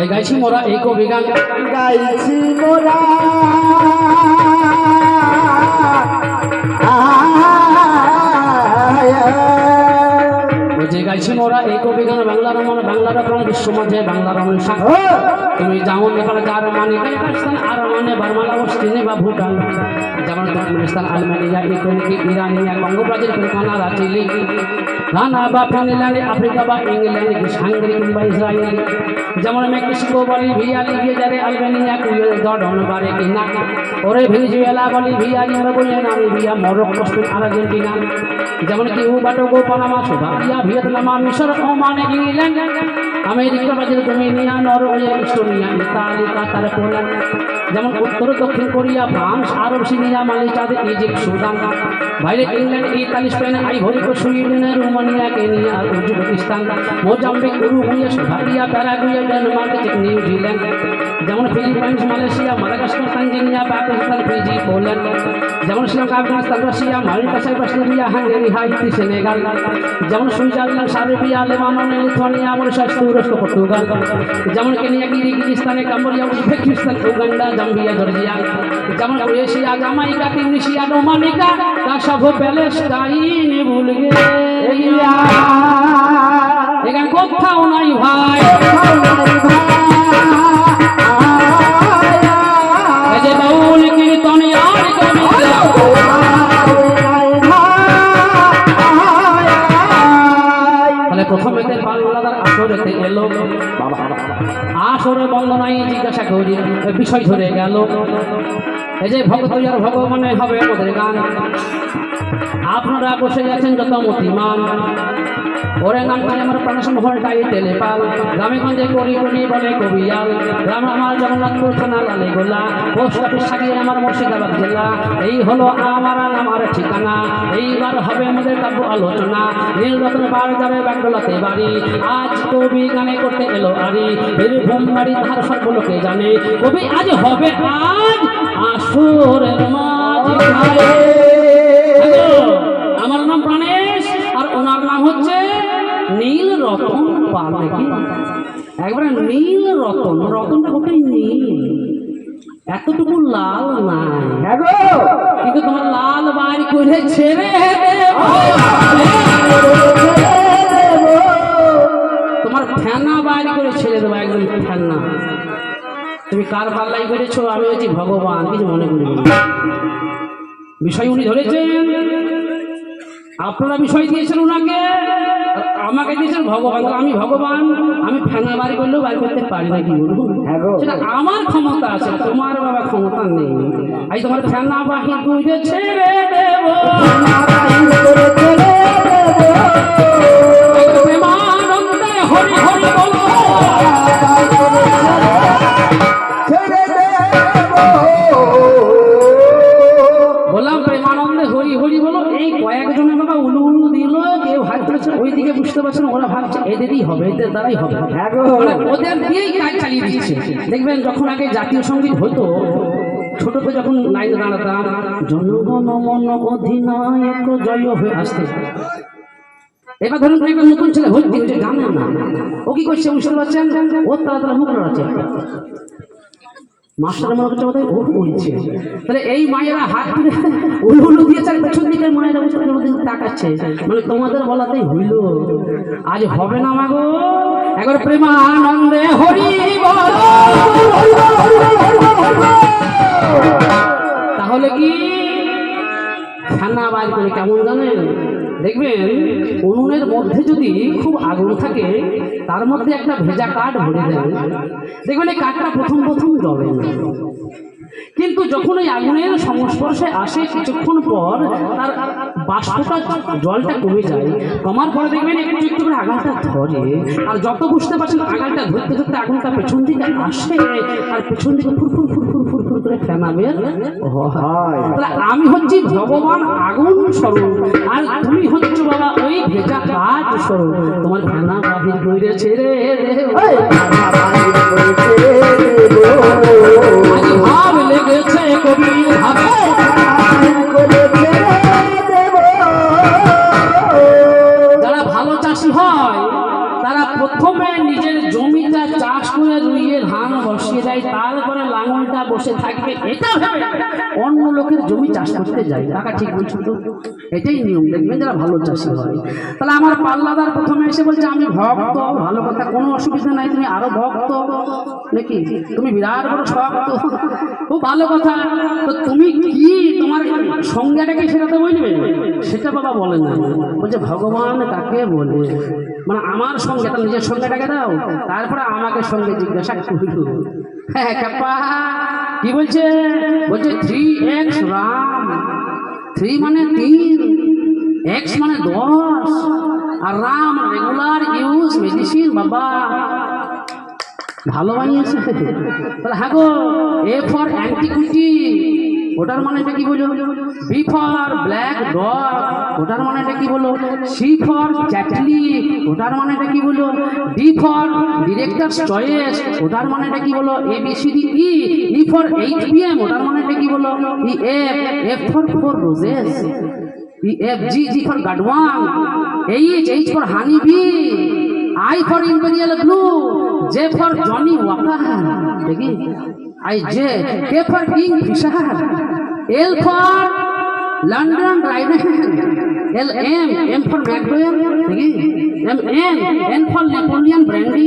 তাই গাইছি মোরা এই কবি গান। গাইছি মোরা। এই কবি গান বাংলা রমন, বাংলা রকম বিশ্ব মাঝে বাংলা রমন তুমি যেমন দেখালে যার মানে কাজাকস্তান আর মানে বার্মালা অস্ট্রেলিয়া বা ভুটান। যেমন তুর্কমেনিস্তান আলমেনিয়া ইকোনিকি ইরানিয়া Congo Brazil Canada Chile Ghana বা ফিনল্যান্ড, আফ্রিকা বা ইংল্যান্ড হাঙ্গেরি কিংবা ইসরায়েল। যেমন মেক্সিকো বলিভিয়া লিবিয়া আলবেনিয়া কুয়েল জর্ডন বারে কিনা। ওরে ভেনিজুয়েলা বলিভিয়া ইউরোপিয়া নামিবিয়া, মরক্কো, স্পেন, আর্জেন্টিনা। যেমন Cuba, Togo, Panama, Somalia, Vietnam মিশর Oman England. America Brazil ডোমিনিয়া Norway Estonia Italy Qatar Poland যেমন উত্তর, দক্ষিণ কোরিয়া, ফ্রান্স, আরব, সিরিয়া, মালয়েশিয়া, ইজিপ্ট, সুদান। বাইরে England, Italy, Spain, Ivory Coast Sweden Romania, Kenya, Uzbekistan, Mozambique, Uruguay, Somalia, Paraguay, Denmark New Zealand যেমন Philippines, Malaysia, Madagascar Tanzania Pakistan, Fiji, Poland. যেমন Sri Lanka, Afghanistan, Russia, Malta Cyprus Libya, Hungary, Haiti, Senegal. যেমন Switzerland Serbia Lebanon Lithuania Mauritius তুরস্ক Portugal. যেমন Kenya কিরগিজস্তানে Cambodia Uzbekistan Uganda Zambia Georgia. যেমন Croatia Jamaica Tunisia Dominica Palestine ভুল গেলিয়া এখানে কোথাও নাই আসরেতে এলো আসরে বন্দনাই জিজ্ঞাসা করি বিষয় ধরে গেল। এই যে ভগত ভগবানের ভগবানে হবে আমাদের গান। আপনারা বসে গেছেন যত মতিমান ওরে নাম করে আমার প্রাণসমূহর টাইটেলে পাল। গ্রামে গঞ্জে করি করি বলে কবিয়াল গ্রাম আমার জগন্নাথপুর থানা লালে গোলা। পোস্ট অফিস সাগিয়ে আমার মুর্শিদাবাদ জেলা। এই হলো আমার আমার ঠিকানা। এইবার হবে আমাদের কাব্য আলোচনা। নীলরত্ন বার যাবে ব্যাঙ্গলাতে বাড়ি। আজ কবি গানে করতে এলো আরি। বীরভূম বাড়ি তার সব লোকে জানে। কবি, আজ হবে আজ আসরের মাঝে রতন পাল একবারে নীল রতন রতনটা কোথায় নীল। এতটুকু লাল নাই। কিন্তু তোমার লাল বাড়ি করে ছেড়ে তোমার ফেনা বাইরে করে ছেড়ে দেবো একদম ফেনা। তুমি কার পাল্লাই করেছ? আমি হচ্ছি ভগবান কিছু মনে করি বিষয় উনি ধরেছেন। আপনারা বিষয় দিয়েছেন ওনাকে আমাকে দিয়েছেন ভগবান। তো আমি ভগবান আমি ফেনা বাড়ি করলেও বাড়ি করতে পারি না কি? বলব সেটা আমার ক্ষমতা আছে তোমার বাবা ক্ষমতা নেই। এই তোমার ফেনা বাহি করে ছেড়ে দেব। হরি হরি হাত ওই দিকে বুঝতে পারছেন ওরা ভাবছে এদেরই হবে এদের দ্বারাই হবে। মানে ওদের দিয়েই কাজ চালিয়ে দিচ্ছে। দেখবেন যখন আগে জাতীয় সংগীত হতো ছোটতে যখন লাইন দাঁড়াতাম জনগণ মন অধিনায়ক জয় হয়ে আসতে। এবার ধরুন একটা নতুন ছেলে হচ্ছে জানে না। ও কি করছে বুঝতে পারছেন? ওর তারা তারা মুখ মাস্টার মনে করছে বোধহয় ও বলছে তাহলে এই মায়েরা হাত তুলে উলু দিয়েছে পেছন দিকে মায়েরা বসে দিকে তাকাচ্ছে। মানে তোমাদের বলাতেই হইল। আজ হবে না মাগো একবার প্রেমানন্দে হরি বল। তাহলে কি? ঠান্ডা বার করে কেমন জানেন? দেখবেন, উনুনের মধ্যে যদি খুব আগুন থাকে, তার মধ্যে একটা ভেজা কাঠ ভরে দেন দেখবেন এই কাঠটা প্রথম প্রথম জ্বলে কিন্তু যখন ওই আগুনের সংস্পর্শে আসে কিছুক্ষণ পর, তার বাষ্পটা জলটা কমে যায়। কমার পরে দেখবেন একটু একটু করে আগুনটা ধরে। আর যত বুঝতে পারছেন আগুনটা ধরতে ধরতে আগুনটা পেছন দিকে আসে, আর পেছন দিকে ফুরফুর হয়। আমি হচ্ছি ভগবান আগুন স্বরূপ আর তুমি হচ্ছে বাবা ওই ভেজা কাঠ স্বরূপ। তোমার ফেনা বাহির করে ছেড়ে বসিয়ে দেয়, তারপরে লাঙলটা বসে থাকবে। এটা অন্য লোকের জমি চাষ করতে যায় টাকা ঠিক বলছো তো? এটাই নিয়ম। দেখবেন যারা ভালো চাষি হয়। তাহলে আমার পাল্লাদার প্রথমে এসে বলছে, আমি ভক্ত, ভালো কথা, কোনো অসুবিধা নাই, তুমি আরও ভক্ত। নাকি? তুমি বিরাট বড় শক্ত। ও ভালো কথা। তো তুমি কি তোমার সংজ্ঞাটা কি সেটা তো বলবে? সেটা বাবা বলে না। বলছে, ভগবান কাকে বলে? মানে আমার সঙ্গে তার নিজের সঙ্গেটাকে দাও। তারপরে আমাকে সঙ্গে জিজ্ঞাসা করল। হ্যাঁ কাপা কি বলছে? বলছে থ্রি এক্স রাম। থ্রি মানে তিন এক্স মানে দশ, আর রাম রেগুলার ইউজ মেডিসিন বাবা। ভালো বানিয়েছে। হ্যাঁ গো এ ফর অ্যান্টিকুইটি ওটার মানেটা কি বলো বি ফর ব্ল্যাক ডগ। ওটার মানেটা কি বলো সি ফর চ্যাটলি। ওটার মানেটা কি বলো ডি ফর ডিরেক্টর চয়েস। ওটার মানেটা কি বলো A B C D E E for eight P M ওটার মানেটা কি বলো E F F for four roses E F G G for গাডওয়ান H H for honey B I for Imperial Blue, J for Johnny Walker, দেখি I J, K for King Fisher, L for London Dryden, L M, M for McDowell, দেখি M N, N for Napoleon Brandy,